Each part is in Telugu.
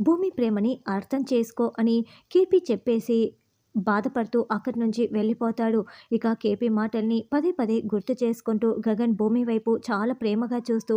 భూమి ప్రేమని అర్థం చేసుకో అని కేపీ చెప్పేసి బాధపడుతూ అక్కడి నుంచి వెళ్ళిపోతాడు. ఇక కేపీ మాటల్ని పదే పదే గుర్తు చేసుకుంటూ గగన్ భూమి వైపు చాలా ప్రేమగా చూస్తూ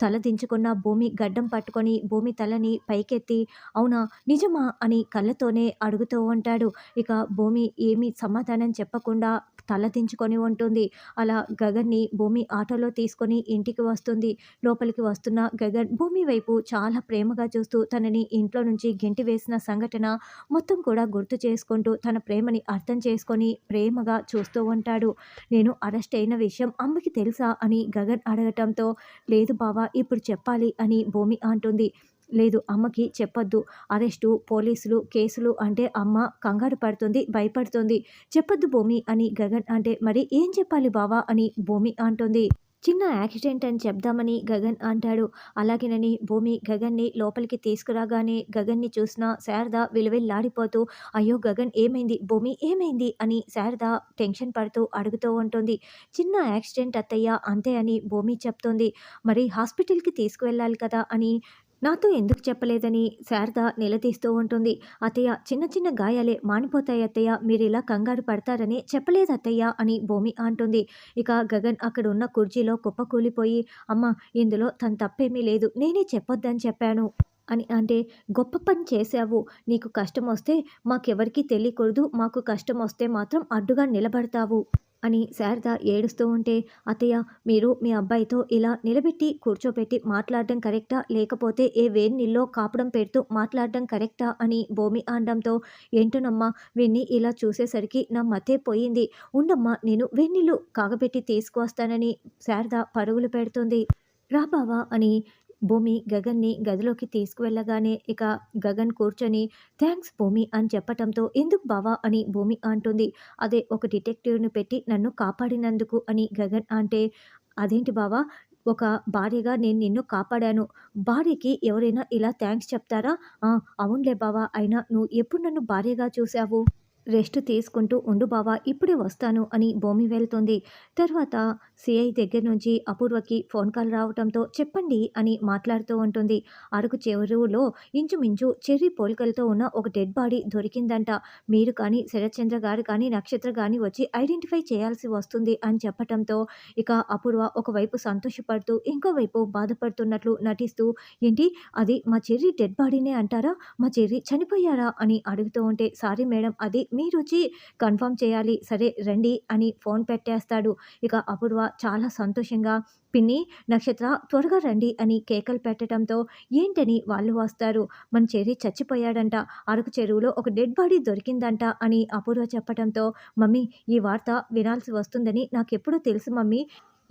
తల దించుకున్న భూమి గడ్డం పట్టుకొని భూమి తలని పైకెత్తి అవునా నిజమా? అని కళ్ళతోనే అడుగుతూ ఉంటాడు. ఇక భూమి ఏమీ సమాధానం చెప్పకుండా తల దించుకొని ఉంటుంది. అలా గగన్ని భూమి ఆటోలో తీసుకొని ఇంటికి వస్తుంది. లోపలికి వస్తున్న గగన్ భూమి వైపు చాలా ప్రేమగా చూస్తూ తనని ఇంట్లో నుంచి గెంటి వేసిన సంఘటన మొత్తం కూడా గుర్తు చేసుకుంటూ తన ప్రేమని అర్థం చేసుకొని ప్రేమగా చూస్తూ ఉంటాడు. నేను అరెస్ట్ అయిన విషయం అమ్మకి తెలుసా అని గగన్ అడగటంతో లేదు బావా ఇప్పుడు చెప్పాలి అని భూమి అంటుంది. లేదు అమ్మకి చెప్పొద్దు. అరెస్టు పోలీసులు కేసులు అంటే అమ్మ కంగారు పడుతుంది భయపడుతుంది. చెప్పొద్దు భూమి అని గగన్ అంటే మరి ఏం చెప్పాలి బావా అని భూమి అంటుంది. చిన్న యాక్సిడెంట్ అని చెప్దామని గగన్ అంటాడు. అలాగేనని భూమి గగన్ని లోపలికి తీసుకురాగానే గగన్ని చూసిన శారద విలువెల్లాడిపోతూ అయ్యో గగన్ ఏమైంది? భూమి ఏమైంది? అని శారద టెన్షన్ పడుతూ అడుగుతూ ఉంటుంది. చిన్న యాక్సిడెంట్ అత్తయ్య అంతే అని భూమి చెప్తుంది. మరి హాస్పిటల్కి తీసుకువెళ్ళాలి కదా అని నాతో ఎందుకు చెప్పలేదని శారద నిలదీస్తూ ఉంటుంది. అత్తయ్య చిన్న చిన్న గాయాలే మానిపోతాయి అత్తయ్య మీరు ఇలా కంగారు పడతారని చెప్పలేదు అత్తయ్య అని భూమి అంటుంది. ఇక గగన్ అక్కడ ఉన్న కుర్చీలో కుప్పకూలిపోయి అమ్మ ఇందులో తన తప్పేమీ లేదు నేనే చెప్పొద్దని చెప్పాను అని అంటే గొప్ప పని చేశావు నీకు కష్టం వస్తే మాకెవరికీ తెలియకూడదు మాకు కష్టం వస్తే మాత్రం అడ్డుగా నిలబడతావు. అని శారద ఏడుస్తూ ఉంటే అత్తయ్య మీరు మీ అబ్బాయితో ఇలా నిలబెట్టి కూర్చోబెట్టి మాట్లాడడం కరెక్టా? లేకపోతే ఏ వేడి నీళ్ళలో కాపడం పెడుతూ మాట్లాడడం కరెక్టా? అని భూమి అనడంతో ఏంటోనమ్మా వీణ్ణి ఇలా చూసేసరికి నా మతే పోయింది. ఉండమ్మా నేను వెన్నీళ్ళు కాగబెట్టి తీసుకువస్తానని శారద పరుగులు పెడుతుంది. రాబావా అని భూమి గగన్ని గదిలోకి తీసుకువెళ్ళగానే ఇక గగన్ కూర్చొని థ్యాంక్స్ భూమి అని చెప్పటంతో ఎందుకు బావా అని భూమి అంటుంది. అదే ఒక డిటెక్టివ్ని పెట్టి నన్ను కాపాడినందుకు అని గగన్ అంటే అదేంటి బావా? ఒక భార్యగా నేను నిన్ను కాపాడాను. భార్యకి ఎవరైనా ఇలా థ్యాంక్స్ చెప్తారా? అవునులే బావా అయినా నువ్వు ఎప్పుడు నన్ను భార్యగా చూసావు రెస్ట్ తీసుకుంటూ ఉండు బావా ఇప్పుడే వస్తాను అని భూమి వెళ్తుంది. తర్వాత సిఐ దగ్గర నుంచి అపూర్వకి ఫోన్ కాల్ రావడంతో చెప్పండి అని మాట్లాడుతూ ఉంటుంది. అరకు చెరువులో ఇంచుమించు చెర్రీ పోలికలతో ఉన్న ఒక డెడ్ బాడీ దొరికిందంట. మీరు కానీ శరత్చంద్ర గారు కానీ నక్షత్ర కానీ వచ్చి ఐడెంటిఫై చేయాల్సి వస్తుంది అని చెప్పటంతో ఇక అపూర్వ ఒకవైపు సంతోషపడుతూ ఇంకోవైపు బాధపడుతున్నట్లు నటిస్తూ ఏంటి అది మా చెర్రీ డెడ్ బాడీనే అంటారా? మా చెర్రీ చనిపోయారా? అని అడుగుతూ ఉంటే సారీ మేడం అది మీ రుచి కన్ఫర్మ్ చేయాలి. సరే రండి అని ఫోన్ పెట్టేస్తాడు. ఇక అపూర్వ చాలా సంతోషంగా పిన్ని నక్షత్ర త్వరగా రండి అని కేకలు పెట్టడంతో ఏంటని వాళ్ళు వస్తారు. మన చెరి చచ్చిపోయాడంట. అరకు చెరువులో ఒక డెడ్ బాడీ దొరికిందంట అని అపూర్వ చెప్పడంతో మమ్మీ ఈ వార్త వినాల్సి వస్తుందని నాకెప్పుడూ తెలుసు మమ్మీ.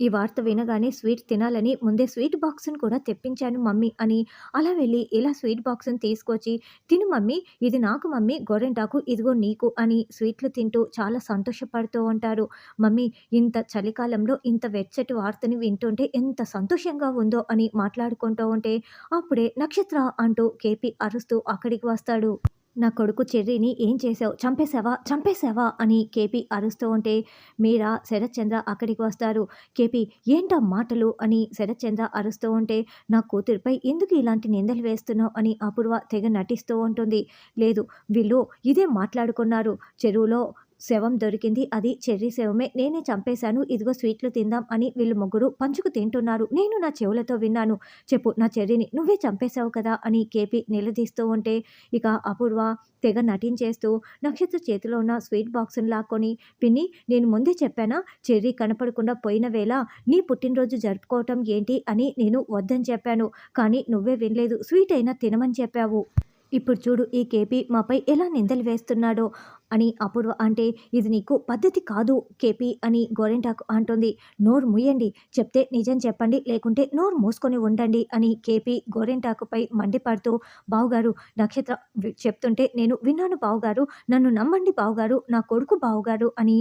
ఈ వార్త వినగానే స్వీట్ తినాలని ముందే స్వీట్ బాక్స్ని కూడా తెప్పించాను మమ్మీ అని అలా వెళ్ళి ఇలా స్వీట్ బాక్స్ని తీసుకొచ్చి తిను మమ్మీ ఇది నాకు మమ్మీ గోరెంటాకు ఇదిగో నీకు అని స్వీట్లు తింటూ చాలా సంతోషపడుతూ ఉంటారు. మమ్మీ ఇంత చలికాలంలో ఇంత వెచ్చటి వార్తని వింటుంటే ఎంత సంతోషంగా ఉందో అని మాట్లాడుకుంటూ ఉంటే అప్పుడే నక్షత్ర అంటూ కేపీ అరుస్తూ అక్కడికి వస్తాడు. నా కొడుకు చెర్రీని ఏం చేసావు చంపేశావా? చంపేశావా? అని కేపీ అరుస్తూ ఉంటే మీరా శరత్చంద్ర అక్కడికి వస్తారు. కేపీ ఏంటా మాటలు? అని శరత్చంద్ర అరుస్తూ ఉంటే నా కూతురిపై ఎందుకు ఇలాంటి నిందలు వేస్తున్నావు? అని అపూర్వ తెగ నటిస్తూ ఉంటుంది. లేదు వీళ్ళు ఇదే మాట్లాడుకున్నారు. చెరువులో శవం దొరికింది. అది చెర్రీ శవమే. నేనే చంపేశాను. ఇదిగో స్వీట్లు తిందాం అని వీళ్ళు ముగ్గురు పంచుకు తింటున్నారు. నేను నా చెవులతో విన్నాను. చెప్పు నా చెర్రీని నువ్వే చంపేశావు కదా అని కేపీ నిలదీస్తూ ఉంటే ఇక అపూర్వ తెగ నటించేస్తూ నక్షత్ర చేతిలో ఉన్న స్వీట్ బాక్స్ని లాక్కొని పిన్ని నేను ముందే చెప్పానా? చెర్రీ కనపడకుండా పోయిన వేళ నీ పుట్టినరోజు జరుపుకోవటం ఏంటి అని నేను వద్దని చెప్పాను. కానీ నువ్వే వినలేదు. స్వీట్ అయినా తినమని చెప్పావు. ఇప్పుడు చూడు ఈ కేపీ మాపై ఎలా నిందలు వేస్తున్నాడో అని అపూర్వ అంటే ఇది నీకు పద్ధతి కాదు కేపీ అని గోరెంటాకు అంటుంది. నోరు ముయ్యండి చెప్తే నిజం చెప్పండి లేకుంటే నోరు మూసుకొని ఉండండి అని కేపీ గోరెంటాకుపై మండిపడుతూ బావుగారు నక్షత్ర చెప్తుంటే నేను విన్నాను బావుగారు నన్ను నమ్మండి బావుగారు నా కొడుకు బావుగారు అని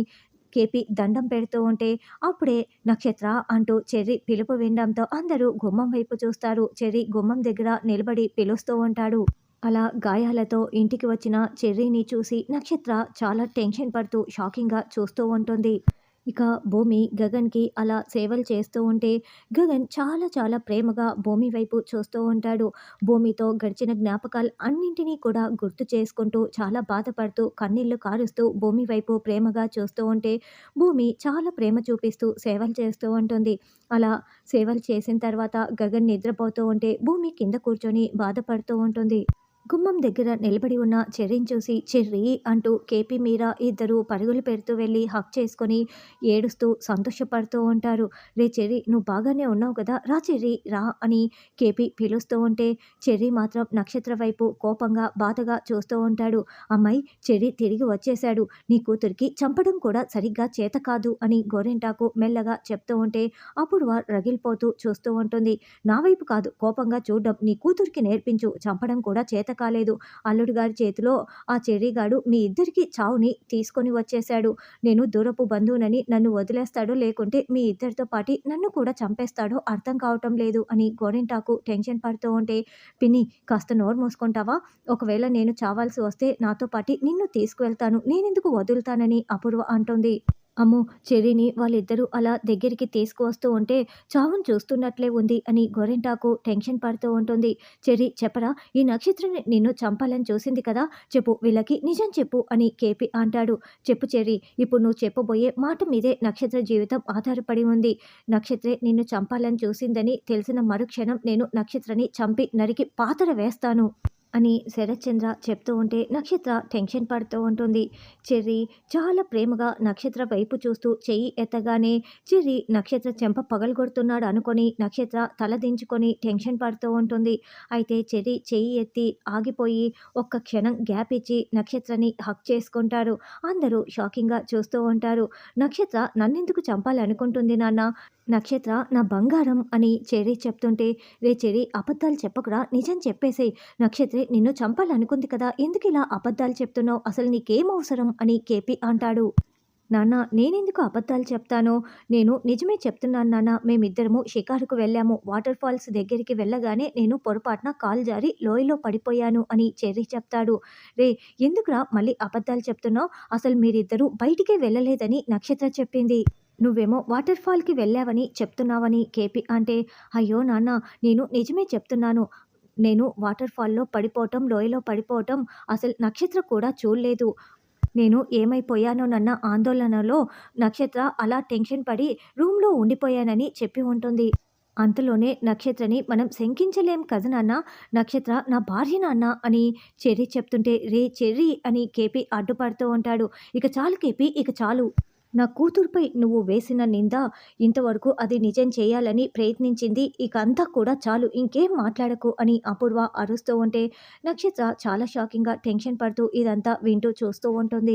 కేపీ దండం పెడుతూ ఉంటే అప్పుడే నక్షత్ర అంటూ చెర్రి పిలుపు వినడంతో అందరూ గుమ్మం వైపు చూస్తారు. చెర్రి గుమ్మం దగ్గర నిలబడి పిలుస్తూ ఉంటాడు. అలా గాయాలతో ఇంటికి వచ్చిన చెర్రీని చూసి నక్షత్ర చాలా టెన్షన్ పడుతూ షాకింగ్గా చూస్తూ ఉంటుంది ఇక భూమి గగన్‌కి అలా సేవలు చేస్తూ ఉంటే, గగన్ చాలా చాలా ప్రేమగా భూమి వైపు చూస్తూ ఉంటాడు. భూమితో గడిచిన జ్ఞాపకాలు అన్నింటినీ కూడా గుర్తు చేసుకుంటూ, చాలా బాధపడుతూ, కన్నీళ్ళు కారుస్తూ భూమి వైపు ప్రేమగా చూస్తూ ఉంటే, భూమి చాలా ప్రేమ చూపిస్తూ సేవలు చేస్తూ ఉంటుంది. అలా సేవలు చేసిన తర్వాత గగన్ నిద్రపోతూ ఉంటే, భూమి కింద కూర్చొని బాధపడుతూ ఉంటుంది. గుమ్మం దగ్గర నిలబడి ఉన్న చెర్రీని చూసి చెర్రీ అంటూ కేపీ మీరా ఇద్దరు పరుగులు పెడుతూ వెళ్ళి హక్ చేసుకొని ఏడుస్తూ సంతోషపడుతూ ఉంటారు. రే చెర్రీ నువ్వు బాగానే ఉన్నావు కదా రా చెర్రీ రా అని కేపీ పిలుస్తూ ఉంటే చెర్రీ మాత్రం నక్షత్ర వైపు కోపంగా బాధగా చూస్తూ ఉంటాడు. అమ్మాయి చెర్రీ తిరిగి వచ్చేశాడు. నీ కూతురికి చంపడం కూడా సరిగ్గా చేత కాదు అని గోరెంటాకు మెల్లగా చెప్తూ ఉంటే అపూర్వ రగిలిపోతూ చూస్తూ ఉంటుంది. నా వైపు కాదు కోపంగా చూడడం నీ కూతురికి నేర్పించు చంపడం కూడా చేత కాలేదు. అల్లుడు గారి చేతిలో ఆ చెర్రీగాడు మీ ఇద్దరికి చావుని తీసుకొని వచ్చేశాడు. నేను దూరపు బంధువునని నన్ను వదిలేస్తాడో లేకుంటే మీ ఇద్దరితో పాటి నన్ను కూడా చంపేస్తాడో అర్థం కావటం లేదు అని గోరింటాకు టెన్షన్ పడుతూ ఉంటే పిన్ని కాస్త నోరు మూసుకుంటావా? ఒకవేళ నేను చావాల్సి వస్తే నాతో పాటి నిన్ను తీసుకువెళ్తాను. నేనెందుకు వదులుతానని అపూర్వ అంటుంది. అమ్మో చెర్రీని వాళ్ళిద్దరూ అలా దగ్గరికి తీసుకువస్తూ ఉంటే చావును చూస్తున్నట్లే ఉంది అని గోరెంటాకు టెన్షన్ పడుతూ ఉంటుంది. చెర్రీ చెప్పరా ఈ నక్షత్రాన్ని నిన్ను చంపాలని చూసింది కదా? చెప్పు వీళ్ళకి నిజం చెప్పు అని కేపీ అంటాడు. చెప్పు చెర్రీ ఇప్పుడు నువ్వు చెప్పబోయే మాట మీదే నక్షత్ర జీవితం ఆధారపడి ఉంది. నక్షత్రే నిన్ను చంపాలని చూసిందని తెలిసిన మరుక్షణం నేను నక్షత్రని చంపి నరికి పాతర వేస్తాను. అని శరత్చంద్ర చెప్తూ ఉంటే నక్షత్ర టెన్షన్ పడుతూ ఉంటుంది. చెర్రీ చాలా ప్రేమగా నక్షత్ర వైపు చూస్తూ చెయ్యి ఎత్తగానే చెర్రీ నక్షత్ర చెంప పగలగొడుతున్నాడు అనుకొని నక్షత్ర తల దించుకొని టెన్షన్ పడుతూ ఉంటుంది. అయితే చెర్రీ చెయ్యి ఎత్తి ఆగిపోయి ఒక్క క్షణం గ్యాప్ ఇచ్చి నక్షత్రని హక్ చేసుకుంటారు అందరూ షాకింగ్గా చూస్తూ ఉంటారు. నక్షత్ర నన్నెందుకు చంపాలనుకుంటుంది నాన్న? నక్షత్ర నా బంగారం అని చెర్రీ చెప్తుంటే రే చెర్రీ అబద్ధాలు చెప్పకురా నిజం చెప్పేసేయ్. నక్షత్రి నిన్ను చంపాలనుకుంది కదా. ఎందుకు ఇలా అబద్ధాలు చెప్తున్నావు? అసలు నీకేం అవసరం? అని కేపీ అంటాడు. నాన్న నేనెందుకు అబద్ధాలు చెప్తాను? నేను నిజమే చెప్తున్నాను నాన్న. మేమిద్దరము షికారుకు వెళ్ళాము. వాటర్ ఫాల్స్ దగ్గరికి వెళ్ళగానే నేను పొరపాటున కాలు జారి లోయలో పడిపోయాను అని చెర్రీ చెప్తాడు. రే ఎందుకురా మళ్ళీ అబద్ధాలు చెప్తున్నావు? అసలు మీరిద్దరూ బయటికే వెళ్ళలేదని నక్షత్ర చెప్పింది. నువ్వేమో వాటర్ ఫాల్కి వెళ్ళావని చెప్తున్నావని కేపీ అంటే అయ్యో నాన్న నేను నిజమే చెప్తున్నాను. నేను వాటర్ ఫాల్లో పడిపోవటం లోయలో పడిపోవటం అసలు నక్షత్ర కూడా చూడలేదు. నేను ఏమైపోయానోనన్న ఆందోళనలో నక్షత్ర అలా టెన్షన్ పడి రూమ్లో ఉండిపోయానని చెప్పి ఉంటుంది. అంతలోనే నక్షత్రని మనం శంకించలేం కదా నాన్న? నక్షత్ర నా భార్య నాన్న అని చెర్రీ చెప్తుంటే రే చెర్రీ అని కేపీ అడ్డుపడుతూ ఉంటాడు. ఇక చాలు కేపీ ఇక చాలు. నా కూతురుపై నువ్వు వేసిన నింద ఇంతవరకు అది నిజం చేయాలని ప్రయత్నించింది. ఇక అంతా కూడా చాలు ఇంకేం మాట్లాడకు అని అపూర్వ అరుస్తూ ఉంటే నక్షత్ర చాలా షాకింగ్గా టెన్షన్ పడుతూ ఇదంతా వింటూ చూస్తూ ఉంటుంది.